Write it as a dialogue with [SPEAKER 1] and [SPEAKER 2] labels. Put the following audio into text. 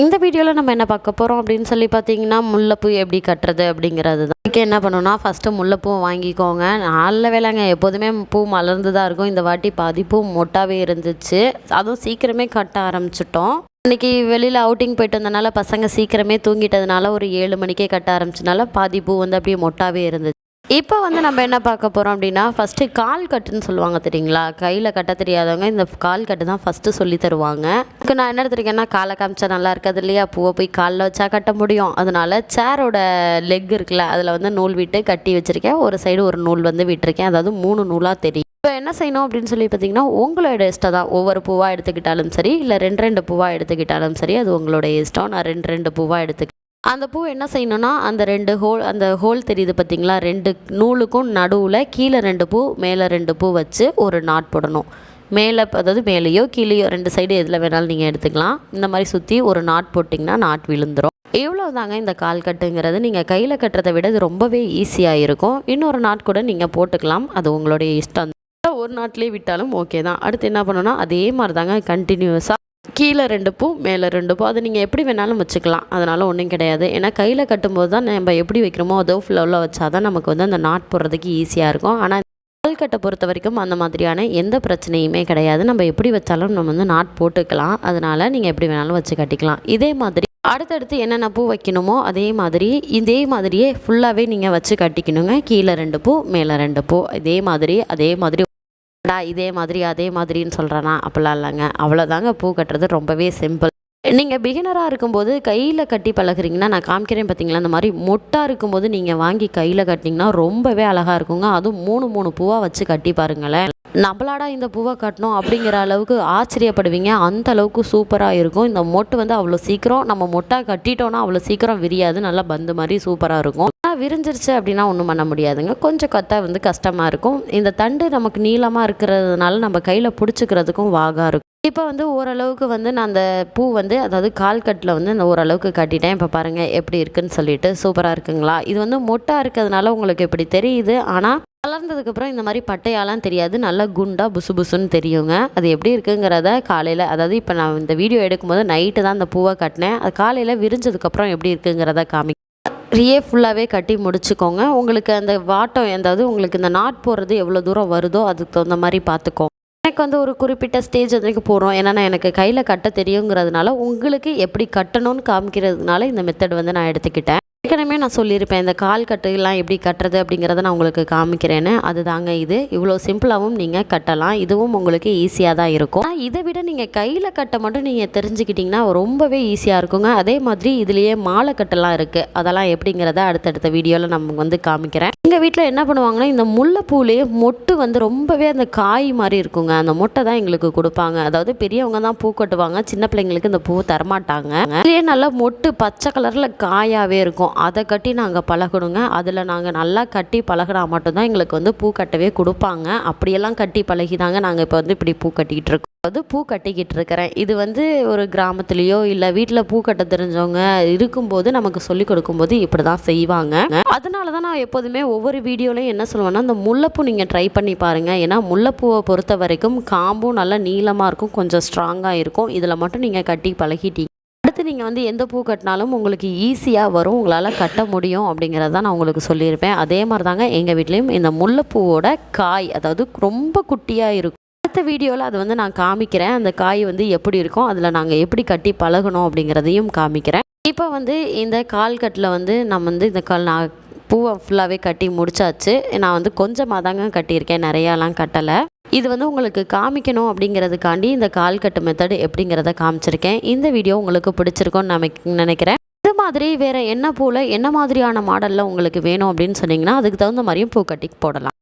[SPEAKER 1] இந்த வீடியோவில் நம்ம என்ன பார்க்க போகிறோம் அப்படின்னு சொல்லி பார்த்தீங்கன்னா முல்லைப்பூ எப்படி கட்டுறது அப்படிங்கிறது தான். இதுக்கு என்ன பண்ணணும்னா ஃபஸ்ட்டு முல்லைப்பூ வாங்கிக்கோங்க. நல்ல வேலைங்க. எப்போதுமே பூ மலர்ந்து தான் இருக்கும். இந்த வாட்டி பாதி பூ மொட்டாவே இருந்துச்சு. அதுவும் சீக்கிரமே கட்ட ஆரம்பிச்சிட்டோம். இன்றைக்கி வெளியில் அவுட்டிங் போயிட்டு வந்தனால பசங்க சீக்கிரமே தூங்கிட்டதுனால ஒரு ஏழு மணிக்கே கட்ட ஆரம்பிச்சனால பாதி பூ வந்து அப்படியே மொட்டாவே இருந்துச்சு. இப்போ வந்து நம்ம என்ன பார்க்க போகிறோம் அப்படின்னா ஃபஸ்ட்டு கால் கட்டுன்னு சொல்லுவாங்க தெரியுங்களா? கையில் கட்ட தெரியாதவங்க இந்த கால் கட்டு தான் ஃபஸ்ட்டு சொல்லி தருவாங்க. இதுக்கு நான் என்ன எடுத்துருக்கேன்னா காலை காமிச்சா நல்லா இருக்காது இல்லையா? பூவை போய் காலில் வச்சா கட்ட முடியும். அதனால சேரோட லெக் இருக்குல்ல அதில் வந்து நூல் விட்டு கட்டி வச்சுருக்கேன். ஒரு சைடு ஒரு நூல் வந்து விட்டுருக்கேன். அதாவது மூணு நூலாக தெரியும். இப்போ என்ன செய்யணும் அப்படின்னு சொல்லி பார்த்தீங்கன்னா உங்களோட இஷ்டம் தான். ஒவ்வொரு பூவாக எடுத்துக்கிட்டாலும் சரி இல்லை ரெண்டு ரெண்டு பூவாக எடுத்துக்கிட்டாலும் சரி அது உங்களோட இஷ்டம். நான் ரெண்டு ரெண்டு பூவாக எடுத்துக்கிட்டேன். அந்த பூ என்ன செய்யணும்னா அந்த ரெண்டு ஹோல் அந்த ஹோல் தெரியுது பார்த்தீங்களா ரெண்டு நூலுக்கும் நடுவில் கீழே ரெண்டு பூ மேலே ரெண்டு பூ வச்சு ஒரு நாட் போடணும். மேலே அதாவது மேலேயோ கீழேயோ ரெண்டு சைடு எதில் வேணாலும் நீங்கள் எடுத்துக்கலாம். இந்த மாதிரி சுற்றி ஒரு நாட் போட்டிங்கன்னா நாட் விழுந்துடும் எவ்வளோ தாங்க இந்த கால் கட்டுங்கிறது? நீங்கள் கையில் கட்டுறதை விட இது ரொம்பவே ஈஸியாக இருக்கும். இன்னொரு நாட் கூட நீங்கள் போட்டுக்கலாம். அது உங்களுடைய இஷ்டம். ஒரு நாட்லேயே விட்டாலும் ஓகே தான். அடுத்து என்ன பண்ணணும்னா அதே மாதிரி தாங்க கண்டினியூஸாக கீழே ரெண்டு பூ மேலே ரெண்டு பூ. அது நீங்கள் எப்படி வேணாலும் வச்சுக்கலாம். அதனால் ஒன்றும் கிடையாது. ஏன்னா கையில் கட்டும்போது தான் நம்ம எப்படி வைக்கிறோமோ அதோ ஃப்ளோவில் வச்சா தான் நமக்கு வந்து அந்த நாட் போடுறதுக்கு ஈஸியாக இருக்கும். ஆனால் கால் கட்டை பொறுத்த வரைக்கும் அந்த மாதிரியான எந்த பிரச்சனையுமே கிடையாது. நம்ம எப்படி வச்சாலும் நம்ம வந்து நாட் போட்டுக்கலாம். அதனால் நீங்கள் எப்படி வேணாலும் வச்சு கட்டிக்கலாம். இதே மாதிரி அடுத்தடுத்து என்னென்ன பூ வைக்கணுமோ அதே மாதிரி இதே மாதிரியே ஃபுல்லாகவே நீங்கள் வச்சு கட்டிக்கணுங்க. கீழே ரெண்டு பூ மேலே ரெண்டு பூ. இதே மாதிரி அதே மாதிரி டா இதே மாதிரி அதே மாதிரின்னு சொல்கிறேன்னா அப்படிலாம் இல்லைங்க. அவ்வளோதாங்க பூ கட்டுறது ரொம்பவே சிம்பிள் நீங்கள் பிகினராக இருக்கும்போது கையில் கட்டி பழகுறீங்கன்னா நான் காமிக்கிறேன் பார்த்தீங்களா அந்த மாதிரி மொட்டாக இருக்கும்போது நீங்கள் வாங்கி கையில் கட்டினீங்கன்னா ரொம்பவே அழகாக இருக்குங்க. அதுவும் மூணு மூணு பூவாக வச்சு கட்டி பாருங்களேன். நம்மளாடா இந்த பூவை கட்டணும் அப்படிங்கிற அளவுக்கு ஆச்சரியப்படுவீங்க. அந்த அளவுக்கு சூப்பராக இருக்கும். இந்த மொட்டு வந்து அவ்வளோ சீக்கிரம் நம்ம மொட்டாக கட்டிட்டோன்னா அவ்வளோ சீக்கிரம் விரியாது. நல்லா பந்து மாதிரி சூப்பராக இருக்கும். ஆனால் விரிஞ்சிருச்சு அப்படின்னா ஒன்றும் பண்ண முடியாதுங்க. கொஞ்சம் கொத்தா வந்து கஷ்டமாக இருக்கும். இந்த தண்டு நமக்கு நீளமாக இருக்கிறதுனால நம்ம கையில் பிடிச்சிக்கிறதுக்கும் வாகாக இருக்கும். இப்போ வந்து ஓரளவுக்கு வந்து நான் அந்த பூ வந்து அதாவது கால் கட்டில் வந்து அந்த ஓரளவுக்கு கட்டிட்டேன். இப்போ பாருங்கள் எப்படி இருக்குன்னு சொல்லிட்டு சூப்பராக இருக்குங்களா? இது வந்து மொட்டாக இருக்கிறதுனால உங்களுக்கு இப்படி தெரியுது. ஆனால் வளர்ந்ததுக்கப்புறம் இந்த மாதிரி பட்டையாலாம் தெரியாது. நல்லா குண்டாக புசு புசுன்னு தெரியுங்க. அது எப்படி இருக்குங்கிறத காலையில் அதாவது இப்போ நான் இந்த வீடியோ எடுக்கும்போது நைட்டு தான் அந்த பூவை கட்டினேன். அது காலையில் விரிஞ்சதுக்கப்புறம் எப்படி இருக்குங்கிறத காமி ரியே ஃபுல்லாகவே கட்டி முடிச்சுக்கோங்க. உங்களுக்கு அந்த வாட்டம் அதாவது உங்களுக்கு இந்த நாட் போடுறது எவ்வளோ தூரம் வருதோ அதுக்கு தகுந்த மாதிரி பார்த்துக்கோங்க எனக்கு வந்து ஒரு குறிப்பிட்ட ஸ்டேஜ் வரைக்கும் போகிறோம் ஏன்னா நான் எனக்கு கையில் கட்ட தெரியுங்கிறதுனால உங்களுக்கு எப்படி கட்டணும்னு காமிக்கிறதுனால இந்த மெத்தட் வந்து நான் எடுத்துக்கிட்டேன். ஏற்கனவே நான் சொல்லியிருப்பேன் இந்த கால் கட்டுலாம் எப்படி கட்டுறது அப்படிங்கிறத நான் உங்களுக்கு காமிக்கிறேன்னு. அதுதாங்க இது. இவ்வளோ சிம்பிளாகவும் நீங்கள் கட்டலாம். இதுவும் உங்களுக்கு ஈஸியாக தான் இருக்கும். இதை விட நீங்கள் கையில் கட்ட மட்டும் நீங்கள் தெரிஞ்சுக்கிட்டிங்கன்னா ரொம்பவே ஈஸியாக இருக்குங்க. அதே மாதிரி இதுலேயே மாலை கட்டெல்லாம் இருக்குது அதெல்லாம் எப்படிங்கிறத அடுத்தடுத்த வீடியோவில் நம்ம வந்து காமிக்கிறேன். எங்கள் வீட்டில் என்ன பண்ணுவாங்கன்னா இந்த முல்லைப்பூலேயே மொட்டு வந்து ரொம்பவே அந்த காய் மாதிரி இருக்குங்க. அந்த மொட்டை தான் எங்களுக்கு கொடுப்பாங்க. அதாவது பெரியவங்க தான் பூ கட்டுவாங்க. சின்ன பிள்ளைங்களுக்கு இந்த பூ தரமாட்டாங்க. இதுலேயே நல்லா மொட்டு பச்சை கலரில் காயாகவே இருக்கும். அதை கட்டி நாங்கள் பழகணுங்க. அதில் நாங்கள் நல்லா கட்டி பழகினா மட்டும்தான் எங்களுக்கு வந்து பூ கட்டவே கொடுப்பாங்க. அப்படியெல்லாம் கட்டி பழகி தாங்க நாங்கள் இப்போ வந்து இப்படி பூ கட்டிக்கிட்டு இருக்கோம். வந்து பூ கட்டிக்கிட்டு இருக்கிறேன். இது வந்து ஒரு கிராமத்துலேயோ இல்லை வீட்டில் பூ கட்ட தெரிஞ்சவங்க இருக்கும்போது நமக்கு சொல்லி கொடுக்கும்போது இப்படி தான் செய்வாங்க. அதனால தான் நான் எப்போதுமே ஒவ்வொரு வீடியோலையும் என்ன சொல்லுவேன்னா அந்த முல்லைப்பூ நீங்கள் ட்ரை பண்ணி பாருங்கள் ஏன்னா முல்லைப்பூவை பொறுத்த வரைக்கும் காம்பும் நல்லா நீளமாக இருக்கும் கொஞ்சம் ஸ்ட்ராங்காக இருக்கும். இதில் மட்டும் நீங்கள் கட்டி பழகிட்டீங்க. அடுத்து நீங்கள் வந்து எந்த பூ கட்டினாலும் உங்களுக்கு ஈஸியாக வரும். உங்களால் கட்ட முடியும் அப்படிங்கிறத நான் உங்களுக்கு சொல்லியிருப்பேன். அதே மாதிரி தாங்க எங்கள் வீட்லேயும் இந்த முல்லைப்பூவோட காய் அதாவது ரொம்ப குட்டியாக இருக்கும். அடுத்த வீடியோவில் அது வந்து நான் காமிக்கிறேன். அந்த காய் வந்து எப்படி இருக்கும் அதில் நாங்கள் எப்படி கட்டி பழகணும் அப்படிங்கிறதையும் காமிக்கிறேன். இப்போ வந்து இந்த கால் கட்டில் வந்து நம்ம வந்து இந்த கால் நான் பூவை ஃபுல்லாகவே கட்டி முடிச்சாச்சு. நான் வந்து கொஞ்சமாக தாங்க கட்டியிருக்கேன். நிறையாலாம் கட்டலை. இது வந்து உங்களுக்கு காமிக்கணும் அப்படிங்கிறதுக்காண்டி இந்த கால் கட்டு மெத்தடு எப்படிங்கிறத காமிச்சிருக்கேன். இந்த வீடியோ உங்களுக்கு பிடிச்சிருக்கும்னு நான் நினைக்கிறேன். இது மாதிரி வேறு என்ன பூவில் என்ன மாதிரியான மாடலில் உங்களுக்கு வேணும் அப்படின்னு சொன்னிங்கன்னா அதுக்கு தகுந்த மாதிரியும் பூ கட்டி போடலாம்.